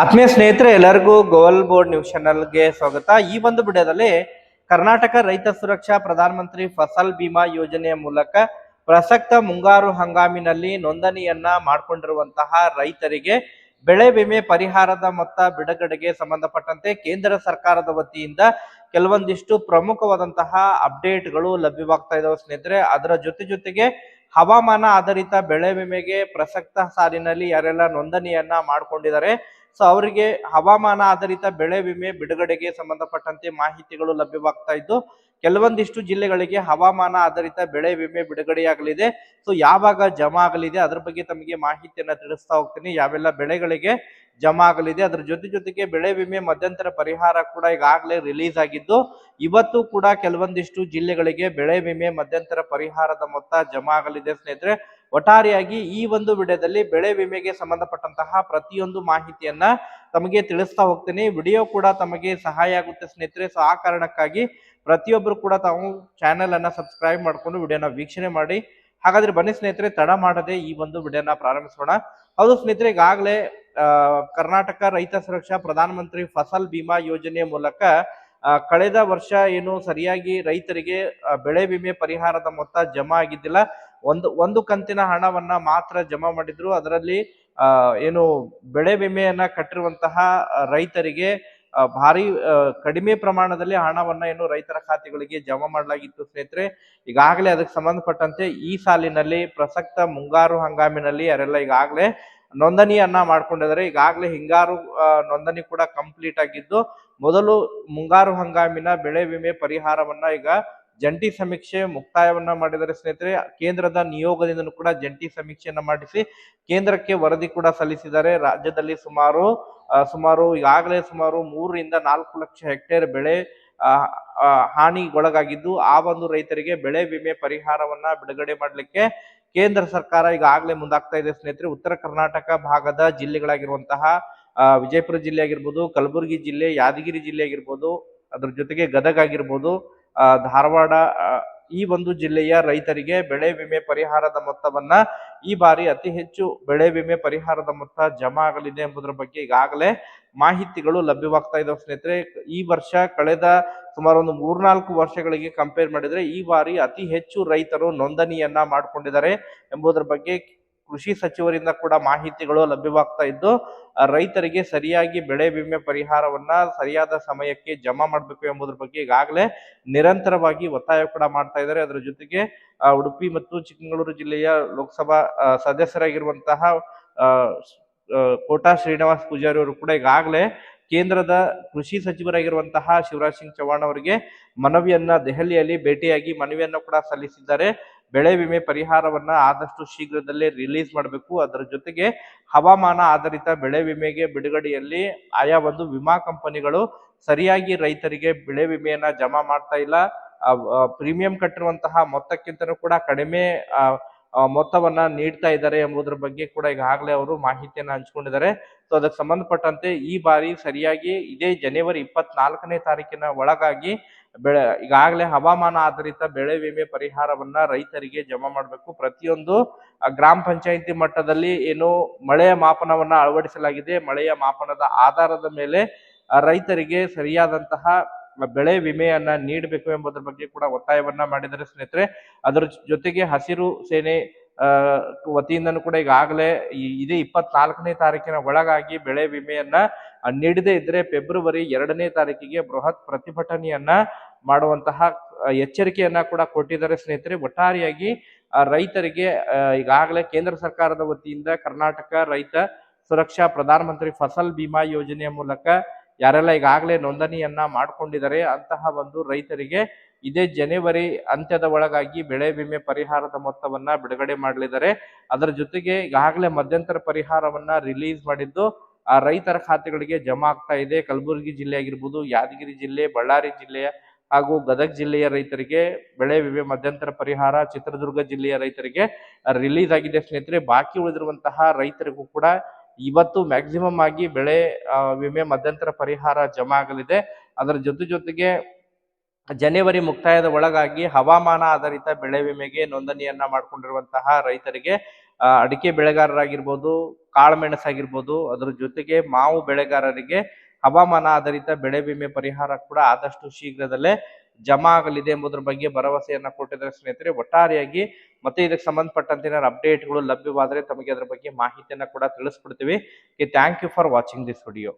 ಆತ್ಮೀಯ ಸ್ನೇಹಿತರೆ, ಎಲ್ಲರಿಗೂ ಗೋವಲ್ ಬೋರ್ಡ್ ನ್ಯೂಸ್ ಚಾನಲ್ಗೆ ಸ್ವಾಗತ. ಈ ಒಂದು ವಿಡಿಯೋದಲ್ಲಿ ಕರ್ನಾಟಕ ರೈತ ಸುರಕ್ಷಾ ಪ್ರಧಾನಮಂತ್ರಿ ಫಸಲ್ ಬಿಮಾ ಯೋಜನೆಯ ಮೂಲಕ ಪ್ರಸಕ್ತ ಮುಂಗಾರು ಹಂಗಾಮಿನಲ್ಲಿ ನೋಂದಣಿಯನ್ನ ಮಾಡಿಕೊಂಡಿರುವಂತಹ ರೈತರಿಗೆ ಬೆಳೆ ವಿಮೆ ಪರಿಹಾರದ ಮೊತ್ತ ಬಿಡುಗಡೆಗೆ ಸಂಬಂಧಪಟ್ಟಂತೆ ಕೇಂದ್ರ ಸರ್ಕಾರದ ವತಿಯಿಂದ ಕೆಲವೊಂದಿಷ್ಟು ಪ್ರಮುಖವಾದಂತಹ ಅಪ್ಡೇಟ್ಗಳು ಲಭ್ಯವಾಗ್ತಾ ಇದಾವೆ ಸ್ನೇಹಿತರೆ. ಅದರ ಜೊತೆ ಜೊತೆಗೆ ಹವಾಮಾನ ಆಧಾರಿತ ಬೆಳೆ ವಿಮೆಗೆ ಪ್ರಸಕ್ತ ಸಾಲಿನಲ್ಲಿ ಯಾರೆಲ್ಲ ನೋಂದಣಿಯನ್ನ ಮಾಡ್ಕೊಂಡಿದ್ದಾರೆ ಸೊ ಅವರಿಗೆ ಹವಾಮಾನ ಆಧಾರಿತ ಬೆಳೆ ವಿಮೆ ಬಿಡುಗಡೆಗೆ ಸಂಬಂಧಪಟ್ಟಂತೆ ಮಾಹಿತಿಗಳು ಲಭ್ಯವಾಗ್ತಾ ಇದ್ದು, ಕೆಲವೊಂದಿಷ್ಟು ಜಿಲ್ಲೆಗಳಿಗೆ ಹವಾಮಾನ ಆಧಾರಿತ ಬೆಳೆ ವಿಮೆ ಬಿಡುಗಡೆಯಾಗಲಿದೆ. ಸೊ ಯಾವಾಗ ಜಮಾ ಆಗಲಿದೆ, ಅದ್ರ ಬಗ್ಗೆ ತಮಗೆ ಮಾಹಿತಿಯನ್ನ ತಿಳಿಸ್ತಾ ಹೋಗ್ತೀನಿ. ಯಾವೆಲ್ಲ ಬೆಳೆಗಳಿಗೆ ಜಮಾ ಆಗಲಿದೆ, ಅದ್ರ ಜೊತೆ ಜೊತೆಗೆ ಬೆಳೆ ವಿಮೆ ಮಧ್ಯಂತರ ಪರಿಹಾರ ಕೂಡ ಈಗಾಗಲೇ ರಿಲೀಸ್ ಆಗಿದ್ದು, ಇವತ್ತು ಕೂಡ ಕೆಲವೊಂದಿಷ್ಟು ಜಿಲ್ಲೆಗಳಿಗೆ ಬೆಳೆ ವಿಮೆ ಮಧ್ಯಂತರ ಪರಿಹಾರದ ಮೊತ್ತ ಜಮಾ ಆಗಲಿದೆ ಸ್ನೇಹಿತರೆ. ಒಟ್ಟಾರೆಯಾಗಿ ಈ ಒಂದು ವಿಡಿಯೋದಲ್ಲಿ ಬೆಳೆ ವಿಮೆಗೆ ಸಂಬಂಧಪಟ್ಟಂತಹ ಪ್ರತಿಯೊಂದು ಮಾಹಿತಿಯನ್ನ ತಮಗೆ ತಿಳಿಸ್ತಾ ಹೋಗ್ತೀನಿ. ವಿಡಿಯೋ ಕೂಡ ತಮಗೆ ಸಹಾಯ ಆಗುತ್ತೆ ಸ್ನೇಹಿತರೆ. ಸೊ ಆ ಕಾರಣಕ್ಕಾಗಿ ಪ್ರತಿಯೊಬ್ಬರು ಕೂಡ ತಾವು ಚಾನೆಲ್ ಅನ್ನ ಸಬ್ಸ್ಕ್ರೈಬ್ ಮಾಡ್ಕೊಂಡು ವಿಡಿಯೋನ ವೀಕ್ಷಣೆ ಮಾಡಿ. ಹಾಗಾದ್ರೆ ಬನ್ನಿ ಸ್ನೇಹಿತರೆ, ತಡ ಮಾಡದೆ ಈ ಒಂದು ವಿಡಿಯೋನ ಪ್ರಾರಂಭಿಸೋಣ. ಹೌದು ಸ್ನೇಹಿತರೆ, ಈಗಾಗಲೇ ಕರ್ನಾಟಕ ರೈತ ಸುರಕ್ಷಾ ಪ್ರಧಾನಮಂತ್ರಿ ಫಸಲ್ ಬಿಮಾ ಯೋಜನೆಯ ಮೂಲಕ ಕಳೆದ ವರ್ಷ ಏನು ಸರಿಯಾಗಿ ರೈತರಿಗೆ ಬೆಳೆ ವಿಮೆ ಪರಿಹಾರದ ಮೊತ್ತ ಜಮಾ ಆಗಿದ್ದಿಲ್ಲ. ಒಂದು ಒಂದು ಕಂತಿನ ಹಣವನ್ನ ಮಾತ್ರ ಜಮಾ ಮಾಡಿದ್ರು. ಅದರಲ್ಲಿ ಏನು ಬೆಳೆ ವಿಮೆಯನ್ನ ಕಟ್ಟಿರುವಂತಹ ರೈತರಿಗೆ ಭಾರಿ ಕಡಿಮೆ ಪ್ರಮಾಣದಲ್ಲಿ ಹಣವನ್ನ ಏನು ರೈತರ ಖಾತೆಗಳಿಗೆ ಜಮಾ ಮಾಡಲಾಗಿತ್ತು ಸ್ನೇಹಿತರೆ. ಈಗಾಗಲೇ ಅದಕ್ಕೆ ಸಂಬಂಧಪಟ್ಟಂತೆ ಈ ಸಾಲಿನಲ್ಲಿ ಪ್ರಸಕ್ತ ಮುಂಗಾರು ಹಂಗಾಮಿನಲ್ಲಿ ಯಾರೆಲ್ಲ ಈಗಾಗಲೇ ನೋಂದಣಿಯನ್ನ ಮಾಡ್ಕೊಂಡಿದ್ದಾರೆ. ಈಗಾಗಲೇ ಹಿಂಗಾರು ನೋಂದಣಿ ಕೂಡ ಕಂಪ್ಲೀಟ್ ಆಗಿದ್ದು, ಮೊದಲು ಮುಂಗಾರು ಹಂಗಾಮಿನ ಬೆಳೆ ವಿಮೆ ಪರಿಹಾರವನ್ನ ಈಗ ಜಂಟಿ ಸಮೀಕ್ಷೆ ಮುಕ್ತಾಯವನ್ನ ಮಾಡಿದರೆ ಸ್ನೇಹಿತರೆ. ಕೇಂದ್ರದ ನಿಯೋಗದಿಂದ ಕೂಡ ಜಂಟಿ ಸಮೀಕ್ಷೆಯನ್ನ ಮಾಡಿಸಿ ಕೇಂದ್ರಕ್ಕೆ ವರದಿ ಕೂಡ ಸಲ್ಲಿಸಿದ್ದಾರೆ. ರಾಜ್ಯದಲ್ಲಿ ಸುಮಾರು ಸುಮಾರು ಈಗಾಗಲೇ ಸುಮಾರು ಮೂರರಿಂದ ನಾಲ್ಕು ಲಕ್ಷ ಹೆಕ್ಟೇರ್ ಬೆಳೆ ಹಾನಿಗೊಳಗಾಗಿದ್ದು, ಆ ಒಂದು ರೈತರಿಗೆ ಬೆಳೆ ವಿಮೆ ಪರಿಹಾರವನ್ನ ಬಿಡುಗಡೆ ಮಾಡಲಿಕ್ಕೆ ಕೇಂದ್ರ ಸರ್ಕಾರ ಈಗಾಗಲೇ ಮುಂದಾಗ್ತಾ ಇದೆ ಸ್ನೇಹಿತರೆ. ಉತ್ತರ ಕರ್ನಾಟಕ ಭಾಗದ ಜಿಲ್ಲೆಗಳಾಗಿರುವಂತಹ ವಿಜಯಪುರ ಜಿಲ್ಲೆ ಆಗಿರ್ಬೋದು, ಕಲಬುರಗಿ ಜಿಲ್ಲೆ, ಯಾದಗಿರಿ ಜಿಲ್ಲೆ ಆಗಿರ್ಬೋದು, ಅದ್ರ ಜೊತೆಗೆ ಗದಗ ಆಗಿರ್ಬೋದು ಧಾರವಾಡ ಈ ಒಂದು ಜಿಲ್ಲೆಯ ರೈತರಿಗೆ ಬೆಳೆ ವಿಮೆ ಪರಿಹಾರದ ಮೊತ್ತವನ್ನ ಈ ಬಾರಿ ಅತಿ ಹೆಚ್ಚು ಬೆಳೆ ವಿಮೆ ಪರಿಹಾರದ ಮೊತ್ತ ಜಮಾ ಆಗಲಿದೆ ಎಂಬುದರ ಬಗ್ಗೆ ಈಗಾಗಲೇ ಮಾಹಿತಿಗಳು ಲಭ್ಯವಾಗ್ತಾ ಇದಾವೆ ಸ್ನೇಹಿತರೆ. ಈ ವರ್ಷ ಕಳೆದ ಸುಮಾರು ಒಂದು ಮೂರ್ನಾಲ್ಕು ವರ್ಷಗಳಿಗೆ ಕಂಪೇರ್ ಮಾಡಿದ್ರೆ ಈ ಬಾರಿ ಅತಿ ಹೆಚ್ಚು ರೈತರು ನೋಂದಣಿಯನ್ನ ಮಾಡ್ಕೊಂಡಿದ್ದಾರೆ ಎಂಬುದರ ಬಗ್ಗೆ ಕೃಷಿ ಸಚಿವರಿಂದ ಕೂಡ ಮಾಹಿತಿಗಳು ಲಭ್ಯವಾಗ್ತಾ ಇದ್ದು ರೈತರಿಗೆ ಸರಿಯಾಗಿ ಬೆಳೆ ವಿಮೆ ಪರಿಹಾರವನ್ನ ಸರಿಯಾದ ಸಮಯಕ್ಕೆ ಜಮಾ ಮಾಡಬೇಕು ಎಂಬುದರ ಬಗ್ಗೆ ಈಗಾಗಲೇ ನಿರಂತರವಾಗಿ ಒತ್ತಾಯ ಕೂಡ ಮಾಡ್ತಾ ಇದ್ದಾರೆ. ಅದರ ಜೊತೆಗೆ ಉಡುಪಿ ಮತ್ತು ಚಿಕ್ಕಮಗಳೂರು ಜಿಲ್ಲೆಯ ಲೋಕಸಭಾ ಸದಸ್ಯರಾಗಿರುವಂತಹ ಕೋಟಾ ಶ್ರೀನಿವಾಸ್ ಪೂಜಾರಿ ಅವರು ಕೂಡ ಈಗಾಗಲೇ ಕೇಂದ್ರದ ಕೃಷಿ ಸಚಿವರಾಗಿರುವಂತಹ ಶಿವರಾಜ್ ಸಿಂಗ್ ಚೌಹಾಣ್ ಅವರಿಗೆ ಮನವಿಯನ್ನ ದೆಹಲಿಯಲ್ಲಿ ಭೇಟಿಯಾಗಿ ಮನವಿಯನ್ನು ಕೂಡ ಸಲ್ಲಿಸಿದ್ದಾರೆ. ಬೆಳೆ ವಿಮೆ ಪರಿಹಾರವನ್ನ ಆದಷ್ಟು ಶೀಘ್ರದಲ್ಲೇ ರಿಲೀಸ್ ಮಾಡಬೇಕು. ಅದರ ಜೊತೆಗೆ ಹವಾಮಾನ ಆಧಾರಿತ ಬೆಳೆ ವಿಮೆಗೆ ಬಿಡುಗಡೆಯಲ್ಲಿ ಆಯಾ ಒಂದು ವಿಮಾ ಕಂಪನಿಗಳು ಸರಿಯಾಗಿ ರೈತರಿಗೆ ಬೆಳೆ ವಿಮೆಯನ್ನ ಜಮಾ ಮಾಡ್ತಾ ಇಲ್ಲ. ಪ್ರೀಮಿಯಂ ಕಟ್ಟಿರುವಂತಹ ಮೊತ್ತಕ್ಕಿಂತನೂ ಕೂಡ ಕಡಿಮೆ ಮೊತ್ತವನ್ನ ನೀಡ್ತಾ ಇದ್ದಾರೆ ಎಂಬುದರ ಬಗ್ಗೆ ಕೂಡ ಈಗಾಗಲೇ ಅವರು ಮಾಹಿತಿಯನ್ನ ಹಂಚಿಕೊಂಡಿದ್ದಾರೆ. ಸೊ ಅದಕ್ಕೆ ಸಂಬಂಧಪಟ್ಟಂತೆ ಈ ಬಾರಿ ಸರಿಯಾಗಿ ಇದೇ ಜನವರಿ ಇಪ್ಪತ್ನಾಲ್ಕನೇ ತಾರೀಕಿನ ಒಳಗಾಗಿ ಬೆಳೆ, ಈಗಾಗಲೇ ಹವಾಮಾನ ಆಧಾರಿತ ಬೆಳೆ ವಿಮೆ ಪರಿಹಾರವನ್ನ ರೈತರಿಗೆ ಜಮಾ ಮಾಡಬೇಕು. ಪ್ರತಿಯೊಂದು ಗ್ರಾಮ ಪಂಚಾಯಿತಿ ಮಟ್ಟದಲ್ಲಿ ಏನು ಮಳೆಯ ಮಾಪನವನ್ನ ಅಳವಡಿಸಲಾಗಿದೆ. ಮಳೆಯ ಮಾಪನದ ಆಧಾರದ ಮೇಲೆ ರೈತರಿಗೆ ಸರಿಯಾದಂತಹ ಬೆಳೆ ವಿಮೆಯನ್ನ ನೀಡಬೇಕು ಎಂಬುದರ ಬಗ್ಗೆ ಕೂಡ ಒತ್ತಾಯವನ್ನ ಮಾಡಿದರೆ ಸ್ನೇಹಿತರೆ. ಅದರ ಜೊತೆಗೆ ಹಸಿರು ಸೇನೆ ವತಿಯಿಂದನೂ ಕೂಡ ಈಗಾಗಲೇ ಇದೇ ಇಪ್ಪತ್ನಾಲ್ಕನೇ ತಾರೀಕಿನ ಒಳಗಾಗಿ ಬೆಳೆ ವಿಮೆಯನ್ನ ನೀಡದೇ ಇದ್ರೆ ಫೆಬ್ರವರಿ ಎರಡನೇ ತಾರೀಕಿಗೆ ಬೃಹತ್ ಪ್ರತಿಭಟನೆಯನ್ನ ಮಾಡುವಂತಹ ಎಚ್ಚರಿಕೆಯನ್ನ ಕೂಡ ಕೊಟ್ಟಿದ್ದಾರೆ ಸ್ನೇಹಿತರೆ. ಒಟ್ಟಾರೆಯಾಗಿ ರೈತರಿಗೆ ಈಗಾಗಲೇ ಕೇಂದ್ರ ಸರ್ಕಾರದ ವತಿಯಿಂದ ಕರ್ನಾಟಕ ರೈತ ಸುರಕ್ಷಾ ಪ್ರಧಾನಮಂತ್ರಿ ಫಸಲ್ ಬಿಮಾ ಯೋಜನೆಯ ಮೂಲಕ ಯಾರೆಲ್ಲ ಈಗಾಗಲೇ ನೋಂದಣಿಯನ್ನ ಮಾಡ್ಕೊಂಡಿದ್ದಾರೆ, ಅಂತಹ ಒಂದು ರೈತರಿಗೆ ಇದೇ ಜನವರಿ ಅಂತ್ಯದ ಒಳಗಾಗಿ ಬೆಳೆ ವಿಮೆ ಪರಿಹಾರದ ಮೊತ್ತವನ್ನ ಬಿಡುಗಡೆ ಮಾಡಲಿದ್ದಾರೆ. ಅದರ ಜೊತೆಗೆ ಈಗಾಗಲೇ ಮಧ್ಯಂತರ ಪರಿಹಾರವನ್ನ ರಿಲೀಸ್ ಮಾಡಿದ್ದು, ಆ ರೈತರ ಖಾತೆಗಳಿಗೆ ಜಮಾ ಆಗ್ತಾ ಇದೆ. ಕಲಬುರಗಿ ಜಿಲ್ಲೆ ಆಗಿರ್ಬೋದು, ಯಾದಗಿರಿ ಜಿಲ್ಲೆ, ಬಳ್ಳಾರಿ ಜಿಲ್ಲೆಯ ಹಾಗೂ ಗದಗ ಜಿಲ್ಲೆಯ ರೈತರಿಗೆ ಬೆಳೆ ವಿಮೆ ಮಧ್ಯಂತರ ಪರಿಹಾರ, ಚಿತ್ರದುರ್ಗ ಜಿಲ್ಲೆಯ ರೈತರಿಗೆ ರಿಲೀಸ್ ಆಗಿದೆ. ಸ್ನೇಹಿತರೆ, ಬಾಕಿ ಉಳಿದಿರುವಂತಹ ರೈತರಿಗೂ ಕೂಡ ಇವತ್ತು ಮ್ಯಾಕ್ಸಿಮಮ್ ಆಗಿ ಬೆಳೆ ವಿಮೆ ಮಧ್ಯಂತರ ಪರಿಹಾರ ಜಮಾ ಆಗಲಿದೆ. ಅದರ ಜೊತೆ ಜೊತೆಗೆ ಜನವರಿ ಮುಕ್ತಾಯದ ಒಳಗಾಗಿ ಹವಾಮಾನ ಆಧಾರಿತ ಬೆಳೆ ವಿಮೆಗೆ ನೋಂದಣಿಯನ್ನ ಮಾಡಿಕೊಂಡಿರುವಂತಹ ರೈತರಿಗೆ ಅಡಿಕೆ ಬೆಳೆಗಾರರಾಗಿರ್ಬೋದು ಕಾಳುಮೆಣಸು ಅದರ ಅದ್ರ ಜೊತೆಗೆ ಮಾವು ಬೆಳೆಗಾರರಿಗೆ ಹವಾಮಾನ ಆಧಾರಿತ ಬೆಳೆ ವಿಮೆ ಪರಿಹಾರ ಕೂಡ ಆದಷ್ಟು ಶೀಘ್ರದಲ್ಲೇ ಜಮಾ ಆಗಲಿದೆ ಎಂಬುದರ ಬಗ್ಗೆ ಭರವಸೆಯನ್ನ ಕೊಟ್ಟಿದ್ದಾರೆ ಸ್ನೇಹಿತರೆ. ಒಟ್ಟಾರೆಯಾಗಿ ಮತ್ತೆ ಇದಕ್ಕೆ ಸಂಬಂಧಪಟ್ಟಂತೆ ಏನಾದ್ರು ಅಪ್ಡೇಟ್ಗಳು ಲಭ್ಯವಾದರೆ ತಮಗೆ ಅದರ ಬಗ್ಗೆ ಮಾಹಿತಿಯನ್ನ ಕೂಡ ತಿಳಿಸ್ಕೊಡ್ತೀವಿ. Thank you for watching this video